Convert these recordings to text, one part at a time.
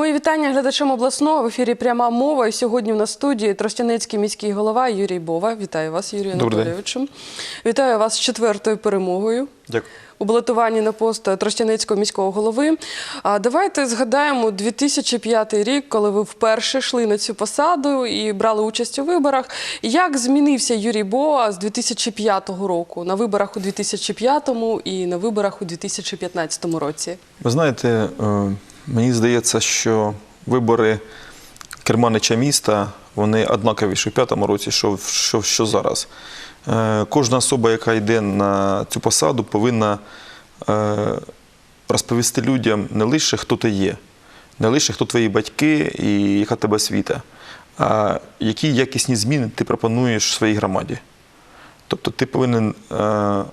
Мої вітання глядачам обласного в ефірі пряма мова. І сьогодні в нас студії Тростянецький міський голова Юрій Бова. Вітаю вас, Добрий. Анатолійовичу. Вітаю вас з четвертою перемогою. Дякую. У балотуванні на пост Тростянецького міського голови. А давайте згадаємо 2005 рік, коли ви вперше йшли на цю посаду і брали участь у виборах. Як змінився Юрій Бова з 2005 року на виборах у 2005 і на виборах у 2015 році? Ви знаєте, е, мені здається, що вибори керманича міста вони однакові, що в п'ятому році, що, що, що зараз. Е, Кожна особа, яка йде на цю посаду, повинна е, розповісти людям не лише хто ти є, не лише хто твої батьки і яка тебе світа, а які якісні зміни ти пропонуєш своїй громаді. Тобто ти повинен е,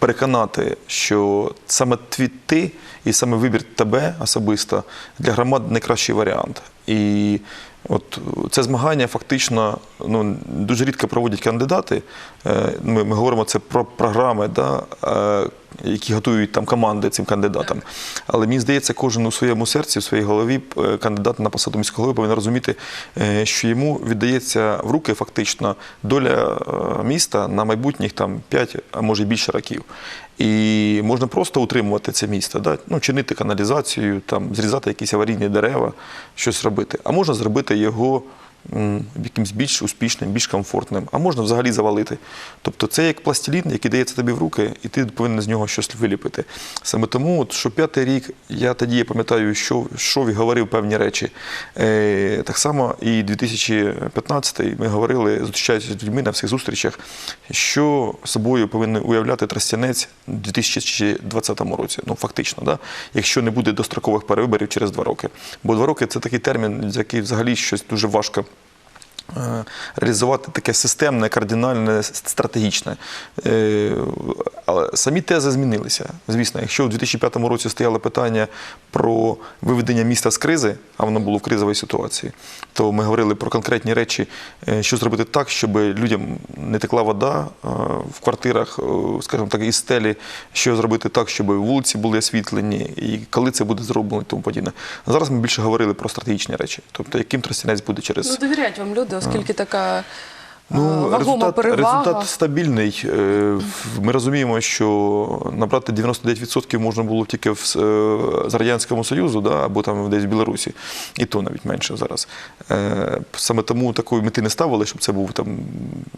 переконати, що саме твій ти і саме вибір тебе особисто для громад найкращий варіант. І от це змагання фактично ну, дуже рідко проводять кандидати. Е, Ми, ми говоримо це про програми, да, е, які готують там команди цим кандидатам. Але мені здається, кожен у своєму серці, у своїй голові е, кандидат на посаду міського голови повинен розуміти, що йому віддається в руки фактично доля міста на майбутніх там 5, а може більше років. І можна просто утримувати це місто, да? ну, чинити каналізацію, там, зрізати якісь аварійні дерева, щось робити. А можна зробити його якимсь більш успішним, більш комфортним, а можна взагалі завалити. Тобто це як пластилін, який дається тобі в руки, і ти повинен з нього щось виліпити. Саме тому, от, що п'ятий рік, я тоді я пам'ятаю, що, що і говорив певні речі. Е, так само і 2015 ми говорили, зустрічаючись з людьми на всіх зустрічах, що собою повинен уявляти Тростянець у 2020 році. Ну, фактично, да? якщо не буде дострокових перевиборів через два роки. Бо два роки це такий термін, який взагалі щось дуже важко. Е, Реалізувати таке системне, кардинальне, стратегічне. Е, Але самі тези змінилися. Звісно, якщо у 2005 році стояло питання про виведення міста з кризи, а воно було в кризовій ситуації, то ми говорили про конкретні речі, е, що зробити так, щоб людям не текла вода в квартирах, скажімо так, із стелі, що зробити так, щоб вулиці були освітлені, і коли це буде зроблено, і тому подібне. Зараз ми більше говорили про стратегічні речі, тобто яким тростянець буде через Ну, довіряють вам люди, оскільки така Ну, вагома результат, перевага. результат стабільний. Е, Ми розуміємо, що набрати 99% можна було тільки в, е, з Радянському Союзу, да, або там десь в Білорусі, і то навіть менше зараз. Е, Саме тому такої мети не ставили, щоб це був там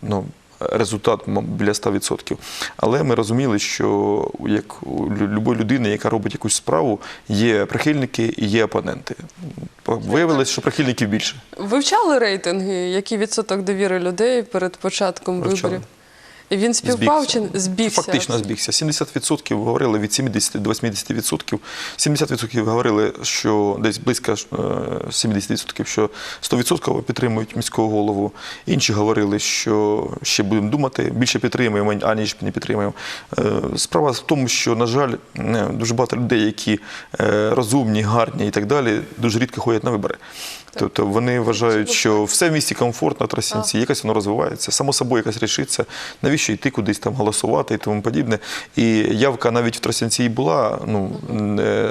ну, результат біля 100%. Але ми розуміли, що як у лю- любої людини, яка робить якусь справу, є прихильники і є опоненти. Виявилось, що прихильників більше. Вивчали рейтинги, який відсоток довіри людей перед початком Вивчали. виборів? І він співпав чи збігся? Фактично збігся. 70% говорили від 70 до 80%. 70% говорили, що десь близько е, 70%, що 100% підтримують міського голову. Інші говорили, що ще будемо думати, більше підтримуємо, аніж не підтримуємо. Е, Справа в тому, що, на жаль, е, дуже багато людей, які е, розумні, гарні і так далі, дуже рідко ходять на вибори. Тобто вони вважають, що все в місті комфортно, трасінці, якось воно розвивається, само собою якось рішиться, навіщо йти кудись там голосувати і тому подібне. І явка навіть в Тростянці і була, ну,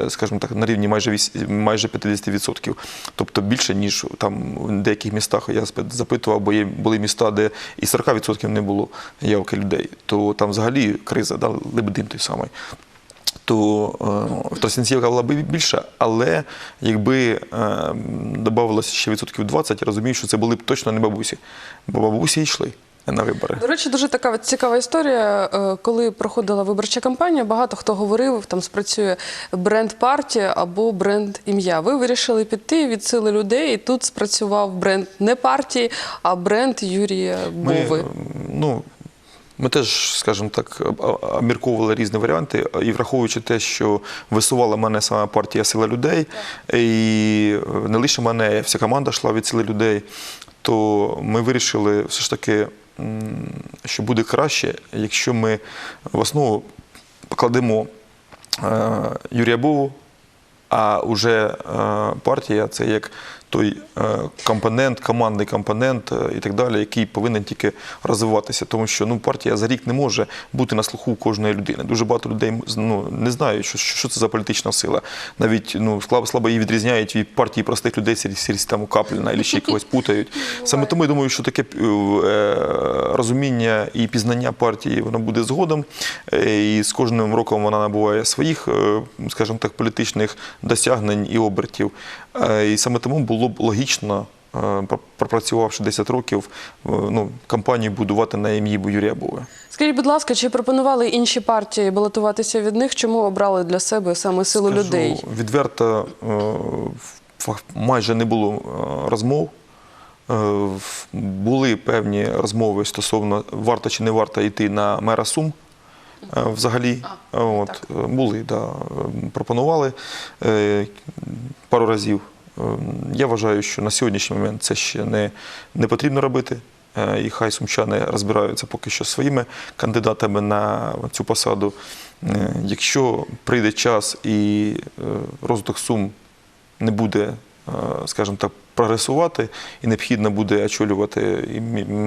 скажімо так, на рівні майже, майже 50%. Тобто більше, ніж там в деяких містах я запитував, бо є, були міста, де і 40% не було явки людей. То там взагалі криза, да, Лебедин той самий то е, Тростянцівка була б більша, але якби е, додавалося ще відсотків 20, я розумію, що це були б точно не бабусі, бо бабусі йшли на вибори. До речі, дуже така цікава історія. Е, Коли проходила виборча кампанія, багато хто говорив, там спрацює бренд партія або бренд ім'я. Ви вирішили піти від сили людей, і тут спрацював бренд не партії, а бренд Юрія Ми, Бови. е, ну, ми теж, скажімо так, об- об- обмірковували різні варіанти, і враховуючи те, що висувала мене саме партія Сила людей, і е, не лише мене, вся команда йшла від сили людей, то ми вирішили все ж таки, що буде краще, якщо ми в основу покладемо е, Юрія Бову, а вже е, партія це як той е, компонент, командний компонент е, і так далі, який повинен тільки розвиватися. Тому що ну, партія за рік не може бути на слуху кожної людини. Дуже багато людей ну, не знають, що, що це за політична сила. Навіть ну, слабо, слабо її відрізняють від партії простих людей, сірі, сірі там Капліна або ще когось путають. Саме тому я думаю, що таке е, розуміння і пізнання партії воно буде згодом. І з кожним роком вона набуває своїх, скажімо так, політичних досягнень і обертів. І саме тому було б логічно, е, пропрацювавши 10 років, е, ну, кампанію будувати на ім'ї Юрія Бова. Скажіть, будь ласка, чи пропонували інші партії балотуватися від них? Чому обрали для себе саме силу Скажу людей? Відверто е, майже не було розмов. Були певні розмови стосовно варто чи не варто йти на мера Сум. Взагалі, А, от так. були, да, пропонували пару разів. Е, Я вважаю, що на сьогоднішній момент це ще не, не потрібно робити. Е, І хай сумчани розбираються поки що своїми кандидатами на цю посаду. Е, Якщо прийде час і е, розвиток сум не буде, скажімо так, прогресувати і необхідно буде очолювати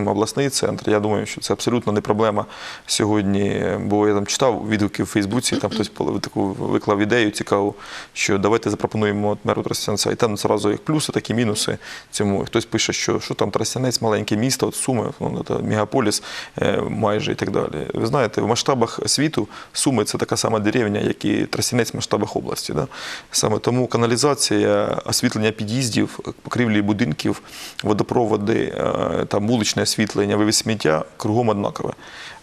обласний центр. Я думаю, що це абсолютно не проблема сьогодні. Бо я там читав відгуки в Фейсбуці, там хтось таку виклав ідею цікаву, що давайте запропонуємо меру Тростянця. І там зразу як плюси, так і мінуси цьому. Хтось пише, що, що там Тростянець, маленьке місто, от Суми, ну, це мегаполіс е, майже і так далі. Ви знаєте, в масштабах світу Суми це така сама деревня, як і Тростянець в масштабах області. Да? Саме тому каналізація, освітлення під'їздів, покрівлі будинків, водопроводи, е, там вуличне освітлення, вивіз сміття кругом однакове.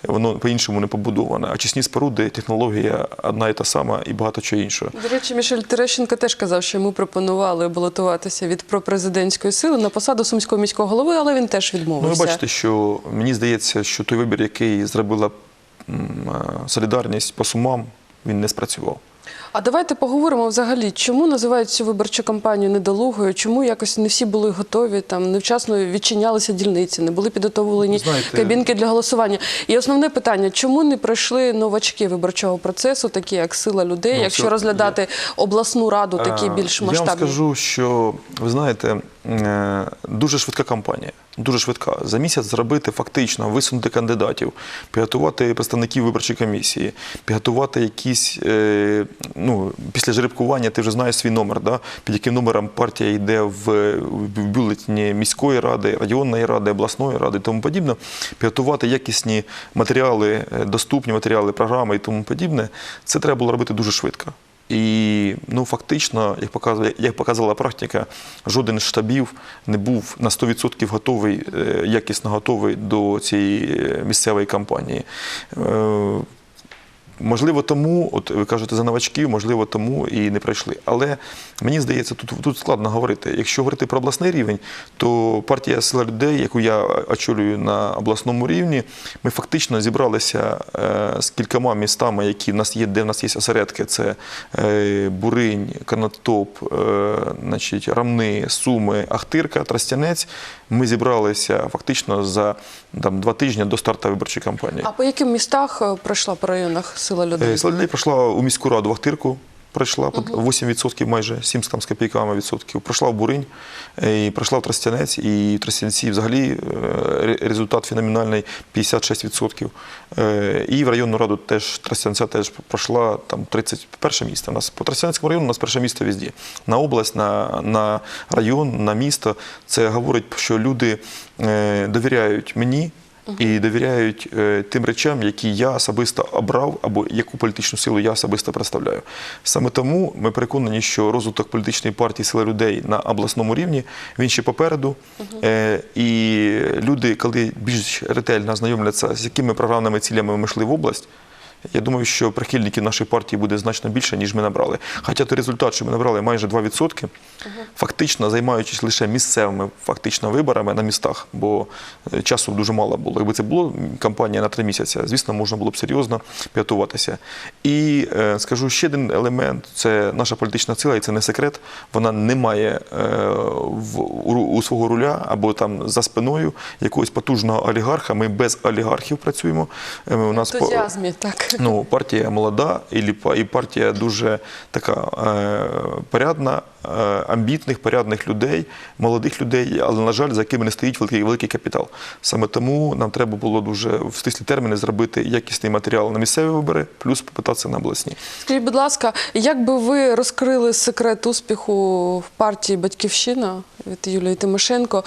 Воно по-іншому не побудоване. А чисні споруди, технологія одна і та сама, і багато чого іншого. До речі, Мішель Терещенко теж казав, що йому пропонували балотуватися від пропрезидентської сили на посаду сумського міського голови, але він теж Ну, ви бачите, що мені здається, що той вибір, який зробила е, солідарність по сумам, він не спрацював. А давайте поговоримо взагалі, чому називають цю виборчу кампанію недолугою, чому якось не всі були готові, там невчасно відчинялися дільниці, не були підготовлені Знаєте- кабінки для голосування. І основне питання: чому не пройшли новачки виборчого процесу, такі як сила людей, Ну, якщо все, розглядати обласну раду, такі більш більш Я вам масштабні? скажу, що ви знаєте, е, дуже швидка кампанія. Дуже швидка. За місяць зробити фактично, висунути кандидатів, підготувати представників виборчої комісії, підготувати якісь, е, ну, після жеребкування ти вже знаєш свій номер, да? під яким номером партія йде в, бюлетені міської ради, районної ради, обласної ради і тому подібне. Підготувати якісні матеріали, е, доступні матеріали, програми і тому подібне. Це треба було робити дуже швидко. І ну фактично, як показує, як показала практика, жоден з штабів не був на 100% готовий, е, якісно готовий до цієї е, місцевої кампанії. Можливо, тому, от ви кажете за новачків, можливо, тому і не пройшли. Але мені здається, тут, тут складно говорити. Якщо говорити про обласний рівень, то партія сила людей, яку я очолюю на обласному рівні, ми фактично зібралися е, з кількома містами, які в нас є, де в нас є осередки. Це е, Буринь, Канатоп, е, значить, Рамни, Суми, Ахтирка, Тростянець. Ми зібралися фактично за там, два тижні до старту виборчої кампанії. А по яким містах пройшла по районах сила людей? Е, Сила пройшла у міську раду в Ахтирку, пройшла під 8% майже, 7 там з копійками відсотків. Пройшла в Буринь, е, і пройшла в Тростянець, і в Тростянці взагалі е, результат феноменальний 56%. Е, І в районну раду теж Тростянця теж пройшла там 31 місце. У нас по Тростянецькому району у нас перше місце везде. На область, на, на район, на місто. Це говорить, що люди довіряють мені. І довіряють е, тим речам, які я особисто обрав, або яку політичну силу я особисто представляю. Саме тому ми переконані, що розвиток політичної партії сили людей на обласному рівні він ще попереду. Е, і люди, коли більш ретельно знайомляться, з якими програмними цілями ми йшли в область. Я думаю, що прихильників нашої партії буде значно більше, ніж ми набрали. Хоча той результат, що ми набрали майже 2%, фактично займаючись лише місцевими фактично виборами на містах, бо е, часу дуже мало було. Якби це було кампанія на три місяці, звісно, можна було б серйозно підготуватися. І е, скажу ще один елемент: це наша політична сила, і це не секрет. Вона не має е, в, у, свого руля або там за спиною якогось потужного олігарха. Ми без олігархів працюємо. Е, У нас Ентузіазмі, так. Ну, партія молода, і партія дуже така е, порядна, амбітних, порядних людей, молодих людей, але, на жаль, за якими не стоїть великий, великий капітал. Саме тому нам треба було дуже в стислі терміни зробити якісний матеріал на місцеві вибори, плюс попитатися на обласні. Скажіть, будь ласка, як би ви розкрили секрет успіху в партії Батьківщина від Юлії Тимошенко?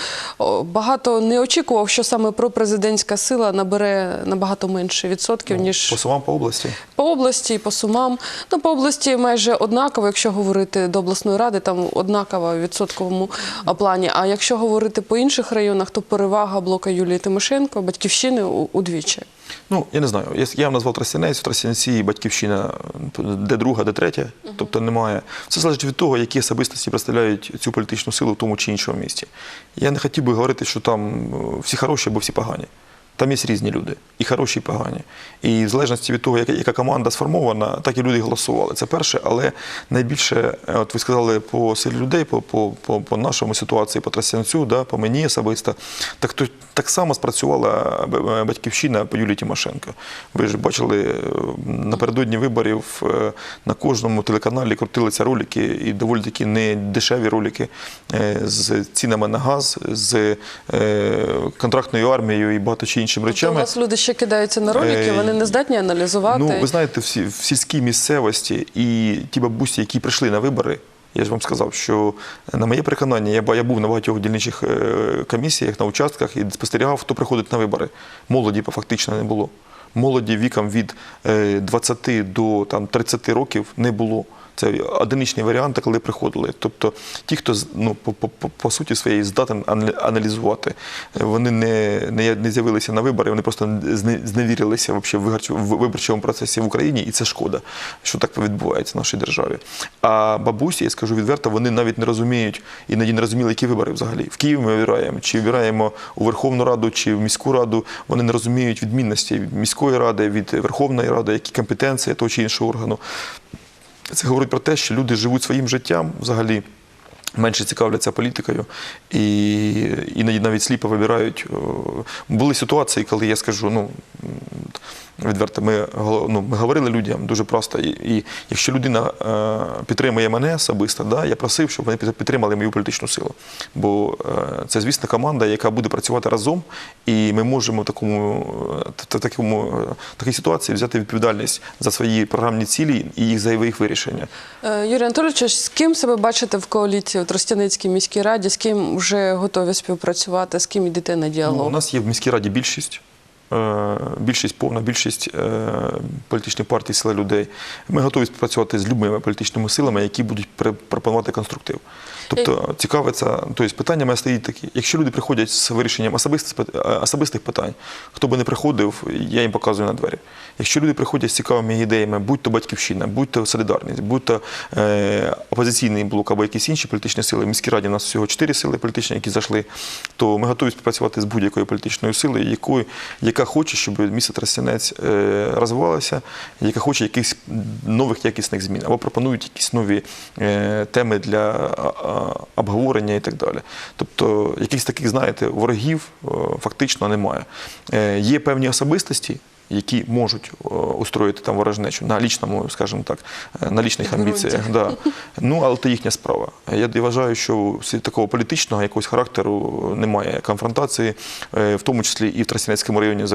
Багато не очікував, що саме пропрезидентська сила набере набагато менше відсотків, ніж По сумам по області. по області і по сумам. Ну, по області майже однаково, якщо говорити до обласної ради, там однаково в відсотковому плані. А якщо говорити по інших районах, то перевага блока Юлії Тимошенко, батьківщини удвічі. Ну, я не знаю. Я, назвав Тростянець, в Тростянці батьківщина де друга, де третя. Тобто немає. Все залежить від того, які особистості представляють цю політичну силу в тому чи іншому місті. Я не хотів би говорити, що там е, всі хороші або всі погані. Там є різні люди, і хороші, і погані. І в залежності від того, яка, команда сформована, так і люди голосували. Це перше, але найбільше, е, от ви сказали по силі людей, по, по, по, по нашому ситуації, по Тростянцю, да, по мені особисто, так, то, так само спрацювала е, батьківщина по Юлії Тимошенко. Ви ж бачили е, напередодні виборів е, на кожному телеканалі крутилися ролики, і доволі такі не дешеві ролики е, з цінами на газ, з е, контрактною армією і багато чи іншими Тобто у вас люди ще кидаються на ролики, Е, вони не здатні аналізувати. Ну, ви знаєте, всі, в сільській місцевості і ті бабусі, які прийшли на вибори, я ж вам сказав, що на моє переконання, я, я був на багатьох дільничих е, комісіях, на участках і спостерігав, хто приходить на вибори. Молоді фактично не було. Молоді віком від е, 20 до там, 30 років не було. Це одиничні варіанти, коли приходили. Тобто ті, хто ну, по, по, по, суті своєї здатен ана- аналізувати, вони не, не, не з'явилися на вибори, вони просто зне- зневірилися в виборчому- процесі в Україні, і це шкода, що так відбувається в нашій державі. А бабусі, я скажу відверто, вони навіть не розуміють, іноді не розуміли, які вибори взагалі. В Києві ми вибираємо, чи вибираємо у Верховну Раду, чи в міську раду. Вони не розуміють відмінності від міської ради, від Верховної Ради, які компетенції того чи іншого органу. Це говорить про те, що люди живуть своїм життям взагалі. Менше цікавляться політикою і іноді навіть сліпо вибирають. Були ситуації, коли я скажу, ну відверто, ми, ну, ми говорили людям дуже просто. І, і якщо людина е, підтримує мене особисто, да, я просив, щоб вони підтримали мою політичну силу. Бо е, це, звісно, команда, яка буде працювати разом, і ми можемо в такому, е, т- такому, е, такій ситуації взяти відповідальність за свої програмні цілі і їх за їх вирішення. Е, Юрій Анатолійович, з ким себе бачите в коаліції у Тростянецькій міській раді? З ким вже готові співпрацювати? З ким йдете на Ну, діалог? у нас є в міській раді більшість. Е, Більшість повна більшість е, політичних партій, сила людей. Ми готові співпрацювати з любими політичними силами, які будуть пропонувати конструктив. Тобто цікавиться, тобто питання має стоїть такі. Якщо люди приходять з вирішенням особистих, е, особистих питань, хто би не приходив, я їм показую на двері. Якщо люди приходять з цікавими ідеями, будь то батьківщина, будь то солідарність, будь то е, опозиційний блок або якісь інші політичні сили. В міській раді у нас всього чотири сили політичні, які зайшли, то ми готові співпрацювати з будь-якою політичною силою, якою, яка хоче, щоб місто Тростянець е, розвивалося, яка хоче якихось нових якісних змін, або пропонують якісь нові е, теми для обговорення і так далі. Тобто, якихось таких, знаєте, ворогів е, фактично немає. Е, є певні особистості. Які можуть е, устроїти там ворожнечу на лічному, скажімо так, на лічних амбіціях. Да. Ну, але це їхня справа. Я вважаю, що такого політичного якогось характеру немає конфронтації, в тому числі і в Тростянецькому районі,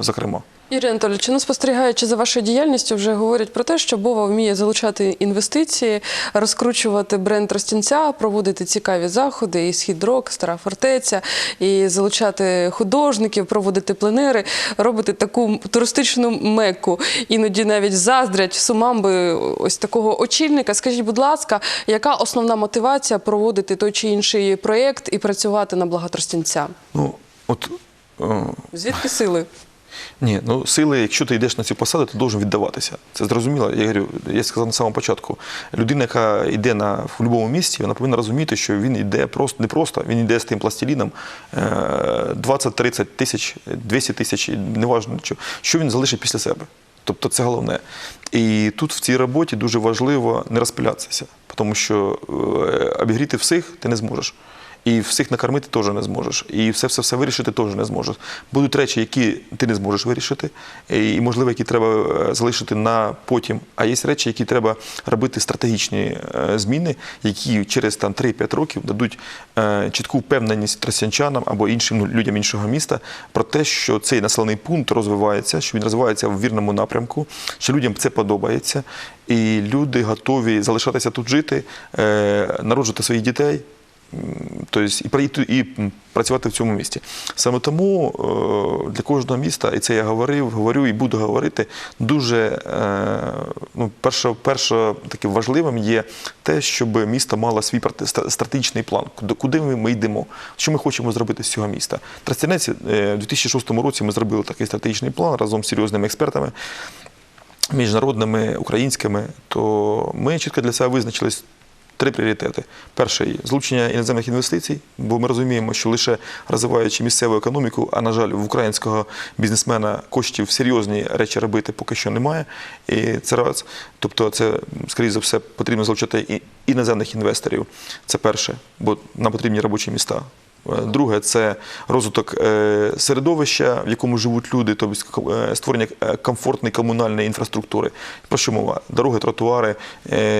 зокрема. Юрій Анатолійович, ну спостерігаючи за вашою діяльністю, вже говорять про те, що Бова вміє залучати інвестиції, розкручувати бренд Тростянця, проводити цікаві заходи, і схід-рок, стара фортеця, і залучати художників, проводити пленери, робити таку туристичну мекку. Іноді навіть заздрять сумам би ось такого очільника. Скажіть, будь ласка, яка основна мотивація проводити той чи інший проєкт і працювати на благо Тростянця? Ну, от, е, Звідки сили? Ні, ну сили, якщо ти йдеш на цю посаду, ти должен віддаватися. Це зрозуміло. Я говорю, я сказав на самому початку. Людина, яка йде на в будь-якому місці, вона повинна розуміти, що він йде просто не просто, він йде з тим пластиліном е, 20-30 тисяч, 200 тисяч, неважно що він залишить після себе. Тобто це головне. І тут в цій роботі дуже важливо не розпилятися, тому що е, обігріти всіх ти не зможеш. І всіх накормити теж не зможеш. І все все все вирішити теж не зможеш. Будуть речі, які ти не зможеш вирішити, і, можливо, які треба е, залишити на потім. А є речі, які треба робити стратегічні е, зміни, які через там 3-5 років дадуть е, чітку впевненість тростянчанам або іншим ну, людям іншого міста про те, що цей населений пункт розвивається, що він розвивається в вірному напрямку, що людям це подобається, і люди готові залишатися тут жити, е, народжувати своїх дітей. М, Тобто і і працювати в цьому місті. Саме тому е, для кожного міста, і це я говорив, говорю і буду говорити, дуже е, ну, перше, перше таким важливим є те, щоб місто мало свій стратегічний план, куди, ми, ми йдемо, що ми хочемо зробити з цього міста. Тростянець е, у 2006 році ми зробили такий стратегічний план разом з серйозними експертами міжнародними, українськими, то ми чітко для себе визначились три пріоритети. Перший залучення іноземних інвестицій, бо ми розуміємо, що лише розвиваючи місцеву економіку, а на жаль, в українського бізнесмена коштів серйозні речі робити поки що немає. І це раз. Тобто, це, скоріше за все, потрібно залучати і іноземних інвесторів. Це перше, бо нам потрібні робочі міста. Е, Друге це розвиток е, середовища, в якому живуть люди, тобто е, створення комфортної комунальної інфраструктури. Про що мова? Дороги, тротуари,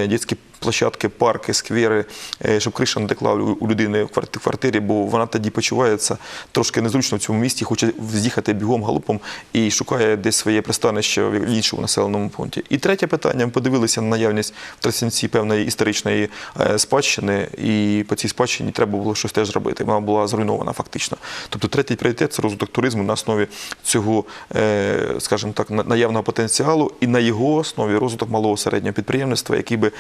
дитячі площадки, парки, сквери, е, щоб криша не текла у людини в кварти- квартирі, бо вона тоді почувається трошки незручно в цьому місті, хоче з'їхати бігом галопом і шукає десь своє пристанище в іншому населеному пункті. І третє питання: ми подивилися на наявність в Тростянці певної історичної е, спадщини, і по цій спадщині треба було щось теж робити. Вона була зруйнована фактично. Тобто, третій пріоритет це розвиток туризму на основі цього, е, скажімо так, на- наявного потенціалу, і на його основі розвиток малого середнього підприємництва, який би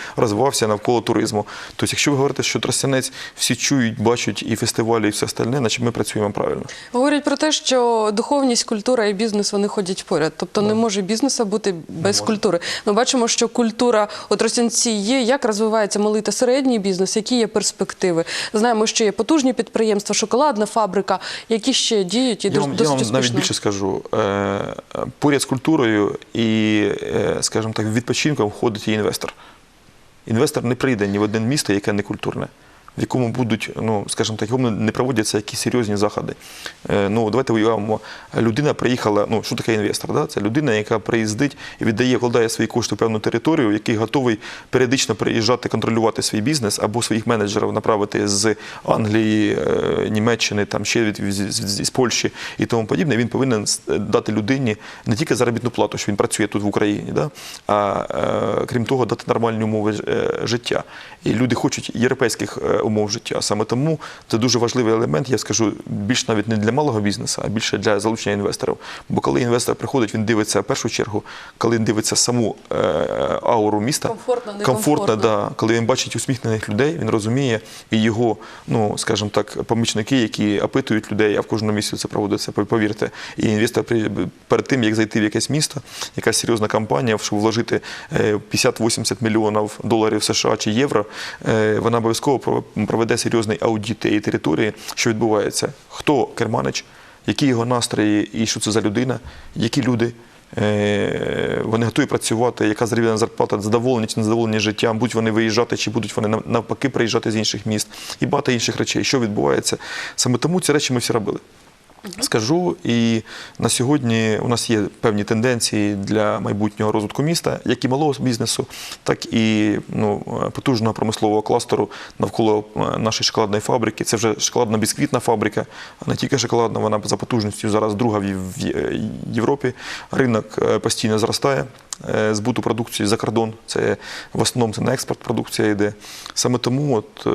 розвивався навколо туризму. Тобто, якщо ви говорите, що Тростянець всі чують, бачать і фестивалі, і все остальне, значить ми працюємо правильно. Говорять про те, що духовність, культура і бізнес вони ходять поряд. Тобто не може бізнеса бути без культури. Ми бачимо, що культура у Тростянці є. Як розвивається малий та середній бізнес, які є перспективи? Знаємо, що є потужні підприємства, шоколадна фабрика, які ще діють і Я вам, досить я вам навіть більше скажу. Е, поряд з культурою і, е, скажімо так, відпочинком входить і інвестор. Інвестор не прийде ні в одне місто, яке не культурне, в якому будуть, ну, скажімо так, якому не проводяться якісь серйозні заходи. Е, ну, давайте уявимо, людина приїхала, ну, що таке інвестор? Да? Це людина, яка приїздить і віддає, вкладає свої кошти в певну територію, який готовий періодично приїжджати, контролювати свій бізнес або своїх менеджерів направити з Англії, е, Німеччини, там ще від, з, Польщі і тому подібне. Він повинен дати людині не тільки заробітну плату, що він працює тут в Україні, да? а е, крім того, дати нормальні умови життя. І люди хочуть європейських умов життя. Саме тому це дуже важливий елемент, я скажу, більш навіть не для малого бізнесу, а більше для залучення інвесторів. Бо коли інвестор приходить, він дивиться в першу чергу, коли він дивиться саму е, ауру міста, Комфортно, не комфортно, комфортно. да. коли він бачить усміхнених людей, він розуміє і його, ну скажімо так, помічники, які опитують людей, а в кожному місці це проводиться, повірте. І інвестор перед тим, як зайти в якесь місто, якась серйозна компанія, щоб вложити е, 50-80 мільйонів доларів США чи євро, е, вона обов'язково проведе серйозний аудіт тієї території, що відбувається, хто керманич, які його настрої і що це за людина, які люди. Е, Вони готові працювати, яка заробітна зарплата, задоволені чи незадоволені життям, будуть вони виїжджати, чи будуть вони навпаки приїжджати з інших міст і багато інших речей, що відбувається. Саме тому ці речі ми всі робили. Скажу, і на сьогодні у нас є певні тенденції для майбутнього розвитку міста, як і малого бізнесу, так і ну, потужного промислового кластеру навколо е, нашої шоколадної фабрики. Це вже шоколадно-бісквітна фабрика, а не тільки шоколадна, вона за потужністю зараз друга в Європі. Ринок е, постійно зростає. е, Збуту продукції за кордон, це в основному це на експорт продукція йде. Саме тому от,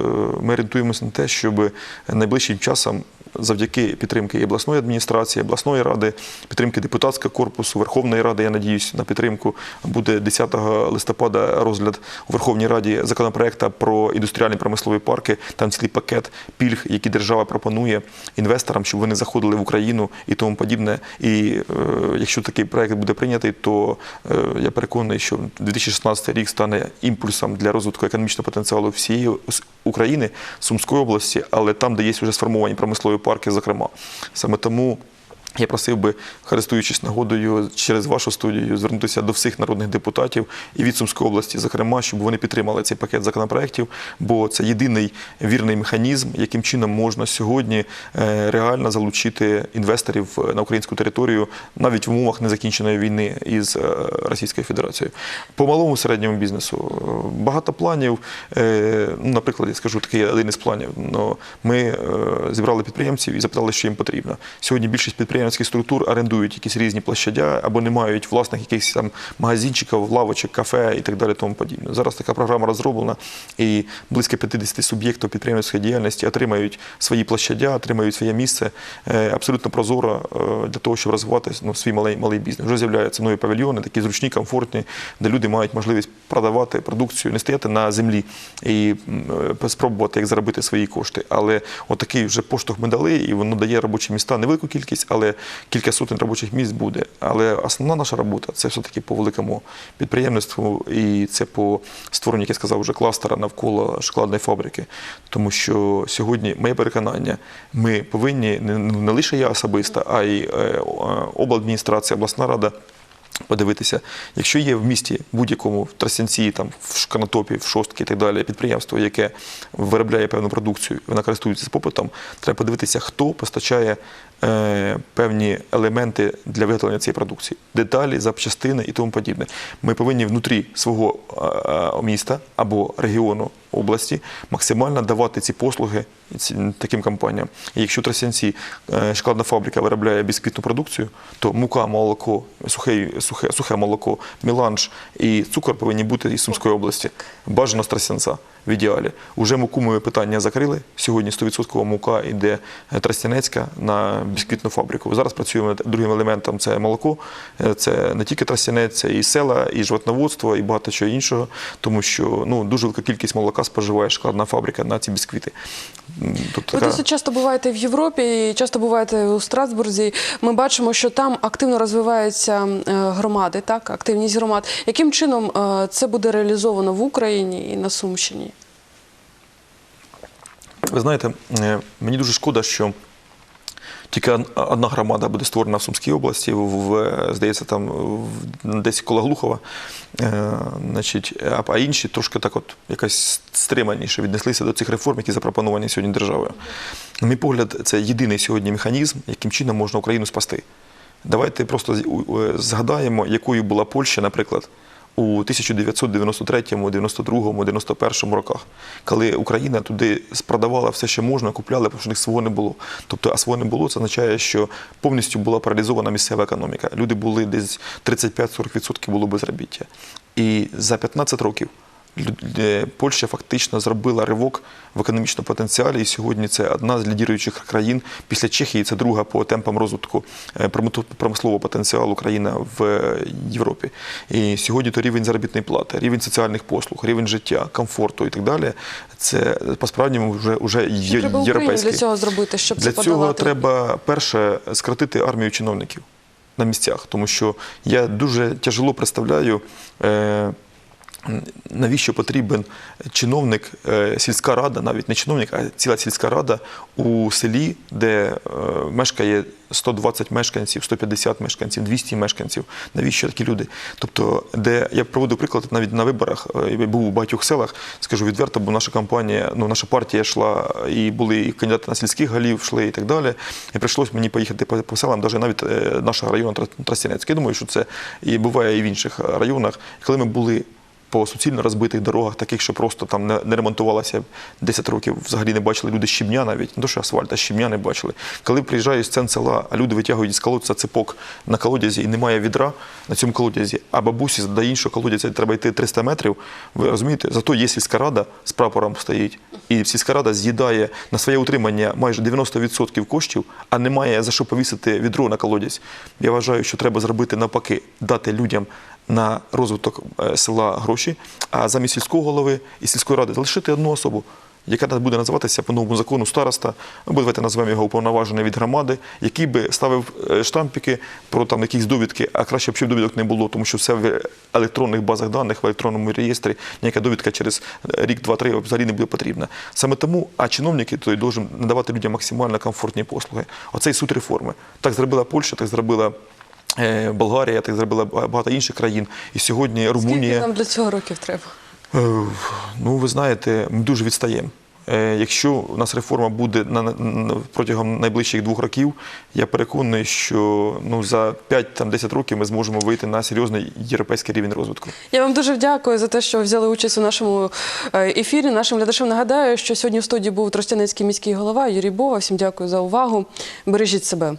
ми орієнтуємося на те, щоб найближчим часом завдяки підтримки і обласної адміністрації, обласної ради, підтримки депутатського корпусу, Верховної Ради, я надіюсь, на підтримку буде 10 листопада розгляд у Верховній Раді законопроекту про індустріальні промислові парки. Там цілий пакет пільг, які держава пропонує інвесторам, щоб вони заходили в Україну і тому подібне. І е, якщо такий проект буде прийнятий, то е, я переконаний, що 2016 рік стане імпульсом для розвитку економічного потенціалу всієї України, Сумської області, але там, де є вже сформовані промислові парки, зокрема. Саме тому Я просив би, користуючись нагодою через вашу студію, звернутися до всіх народних депутатів і від Сумської області, зокрема, щоб вони підтримали цей пакет законопроєктів, бо це єдиний вірний механізм, яким чином можна сьогодні е, реально залучити інвесторів е, на українську територію навіть в умовах незакінченої війни із е, Російською Федерацією. По малому середньому бізнесу багато планів. Ну, наприклад, я скажу такий один із планів. Ну, ми зібрали підприємців і запитали, що їм потрібно. Сьогодні більшість підприємницьких структур орендують якісь різні площадя або не мають власних якихось там магазинчиків, лавочок, кафе і так далі. Тому подібне. Зараз така програма розроблена, і близько 50 суб'єктів підприємницької діяльності отримають свої площадя, отримають своє місце е, абсолютно прозоро е, для того, щоб розвивати ну, свій малий малий бізнес. Вже з'являються нові павільйони, такі зручні, комфортні, де люди мають можливість продавати продукцію, не стояти на землі і е, спробувати як заробити свої кошти. Але отакий вже поштовх ми дали, і воно дає робочі міста невелику кількість, але кілька сотень робочих місць буде. Але основна наша робота це все-таки по великому підприємництву, і це по створенню, як я сказав, вже кластера навколо шоколадної фабрики. Тому що сьогодні моє переконання, ми повинні не, лише я особисто, а й е, обладміністрація, обласна рада. Подивитися, якщо є в місті будь-якому в Тростянці, там в Шканатопі, в Шостки і так далі підприємство, яке виробляє певну продукцію, вона користується попитом, треба подивитися, хто постачає певні елементи для виготовлення цієї продукції, деталі, запчастини і тому подібне. Ми повинні внутрі свого е, міста або регіону області максимально давати ці послуги таким компаніям. Якщо Тростянці е, шоколадна фабрика виробляє бісквітну продукцію, то мука, молоко, сухе, сухе, сухе молоко, міланж і цукор повинні бути із Сумської області. Бажано з Тростянця в ідеалі. Уже муку ми питання закрили. Сьогодні 100% мука йде е, Тростянецька на бісквітну фабрику. Зараз працюємо над другим елементом це молоко. Е, Це не тільки Тростянець, це і села, і животноводство, і багато чого іншого, тому що ну, дуже велика кількість молока споживає шоколадна фабрика на ці бісквіти. Тут Ви досить часто буваєте в Європі і часто буваєте у Страсбурзі. Ми бачимо, що там активно розвиваються е, громади, так, активність громад. Яким чином це буде реалізовано в Україні і на Сумщині? Ви знаєте, е, мені дуже шкода, що тільки одна громада буде створена в Сумській області, в, здається, там десь коло Глухова. Е, Значить, а, інші трошки так от якось стриманіше віднеслися до цих реформ, які запропоновані сьогодні державою. На мій погляд, це єдиний сьогодні механізм, яким чином можна Україну спасти. Давайте просто згадаємо, якою була Польща, наприклад, у 1993, 92, 91 роках, коли Україна туди спродавала все, що можна, купляли, тому що них свого не було. Тобто, а свого не було, це означає, що повністю була паралізована місцева економіка. Люди були десь 35-40% було безробіття. І за 15 років Польща фактично зробила ривок в економічному потенціалі, і сьогодні це одна з лідіруючих країн. Після Чехії це друга по темпам розвитку е, промислового потенціалу країна в е, Європі. І сьогодні то рівень заробітної плати, рівень соціальних послуг, рівень життя, комфорту і так далі. Це по-справжньому вже, вже Що є, треба європейський. для цього зробити, щоб Для це цього треба перше скоротити армію чиновників на місцях, тому що я дуже тяжело представляю. Е, Навіщо потрібен чиновник, е, сільська рада, навіть не чиновник, а ціла сільська рада у селі, де е, мешкає 120 мешканців, 150 мешканців, 200 мешканців. Навіщо такі люди? Тобто, де я проводив приклад навіть на виборах, е, я був у багатьох селах, скажу відверто, бо наша кампанія, ну наша партія йшла, і були і кандидати на сільських голів, йшли і так далі. І прийшлось мені поїхати по, по селам, навіть навіть нашого району Тра- Я думаю, що це і буває і в інших районах. Коли ми були по суцільно розбитих дорогах, таких, що просто там не, ремонтувалося 10 років, взагалі не бачили люди щебня навіть, не то що асфальт, а щебня не бачили. Коли приїжджаєш з центр села, а люди витягують із колодця цепок на колодязі і немає відра на цьому колодязі, а бабусі до іншого колодязя треба йти 300 метрів, ви розумієте, зато є сільська рада з прапором стоїть, і сільська рада з'їдає на своє утримання майже 90% коштів, а немає за що повісити відро на колодязь. Я вважаю, що треба зробити навпаки, дати людям на розвиток е, села гроші, а замість сільського голови і сільської ради залишити одну особу. яка буде називатися по новому закону староста, або давайте назвемо його уповноважений від громади, який би ставив е, штампики про там якісь довідки, а краще б щоб довідок не було, тому що все в електронних базах даних, в електронному реєстрі, ніяка довідка через е, рік, два, три взагалі не буде потрібна. Саме тому, а чиновники той должен надавати людям максимально комфортні послуги. Оцей суть реформи. Так зробила Польща, так зробила. Е, Болгарія, так зробила багато інших країн. І сьогодні Скільки Румунія. нам для цього років треба? Е, Ну, ви знаєте, ми дуже відстаємо. Е, Якщо у нас реформа буде протягом найближчих двох років, я переконаний, що ну, за 5-10 років ми зможемо вийти на серйозний європейський рівень розвитку. Я вам дуже дякую за те, що взяли участь у нашому е, ефірі. Нашим глядачам нагадаю, що сьогодні в студії був Тростянецький міський голова Юрій Бова. Всім дякую за увагу. Бережіть себе.